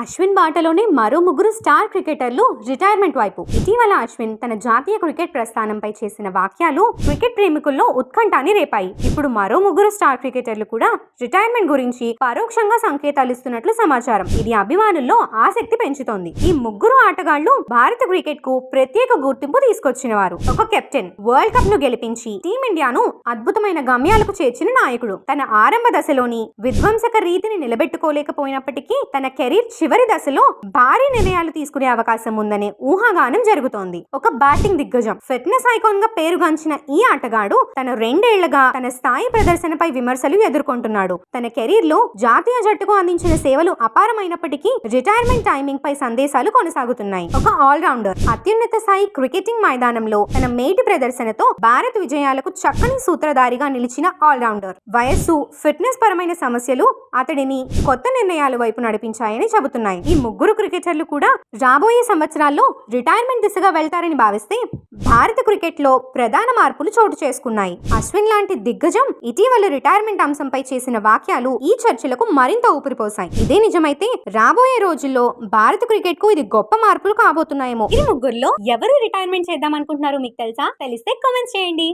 అశ్విన్ బాటలోనే మరో ముగ్గురు స్టార్ క్రికెటర్లు రిటైర్మెంట్ వైపు. ఇటీవల అశ్విన్ తన జాతీయ క్రికెట్ ప్రస్థానంపై చేసిన వాక్యాలు క్రికెట్ ప్రేమికుల్లో ఉత్కంఠాన్ని రేపాయి. ఇప్పుడు మరో ముగ్గురు స్టార్ క్రికెటర్లు కూడా రిటైర్మెంట్ గురించి పరోక్షంగా సంకేతాలు ఇస్తున్నట్లు సమాచారం. ఇది అభిమానుల్లో ఆసక్తి పెంచుతోంది. ఈ ముగ్గురు ఆటగాళ్ళు భారత క్రికెట్కు ప్రత్యేక గుర్తింపు తీసుకొచ్చిన వారు ఒక కెప్టెన్ వరల్డ్ కప్ను గెలిపించి టీమిండియాను అద్భుతమైన గమ్యాలకు చేర్చిన నాయకుడు. తన ఆరంభ దశలోని విధ్వంసక రీతిని నిలబెట్టుకోలేకపోయినప్పటికీ తన కెరీర్ చివరి దశలో భారీ నిర్ణయాలు తీసుకునే అవకాశం ఉందనే ఊహాగానం జరుగుతోంది. ఒక బ్యాటింగ్ దిగ్గజం ఫిట్నెస్ ఐకాన్గా పేరుగాంచిన ఈ ఆటగాడు తన రెండేళ్ళుగా తన స్థాయి ప్రదర్శనపై విమర్శలు ఎదుర్కొంటున్నాడు. తన కెరీర్లో జాతీయ జట్టుకు అందించిన సేవలు అపారమైనప్పటికీ రిటైర్మెంట్ టైమింగ్ పై సందేశాలు కొనసాగుతున్నాయి. ఒక ఆల్రౌండర్ అత్యున్నత స్థాయి క్రికెటింగ్ మైదానంలో తన మేటి ప్రదర్శనతో భారత్ విజయాలకు చక్కని సూత్రధారిగా నిలిచిన ఆల్రౌండర్. వయస్సు ఫిట్నెస్ పరమైన సమస్యలు అతడిని కొత్త నిర్ణయాల వైపు నడిపించాయని చెబుతున్నాయి ఈ ముగ్గురు క్రికెటర్లు కూడా రాబోయే సంవత్సరాల్లో రిటైర్మెంట్ దిశగా వెళ్తారని భావిస్తే భారత క్రికెట్లో ప్రధాన మార్పులు చోటు చేసుకున్నాయి. అశ్విన్ లాంటి దిగ్గజం ఇటీవల రిటైర్మెంట్ అంశంపై చేసిన వాక్యాలు ఈ చర్చలకు మరింత ఊపిరిపోసాయి. ఇదే నిజమైతే రాబోయే రోజుల్లో భారత క్రికెట్కు ఇది గొప్ప మార్పులు కాబోతున్నాయేమో. ఈ ముగ్గురులో ఎవరు రిటైర్మెంట్ చేద్దాం అనుకుంటున్నారు మీకు తెలుసా? తెలిస్తే కామెంట్స్ చేయండి.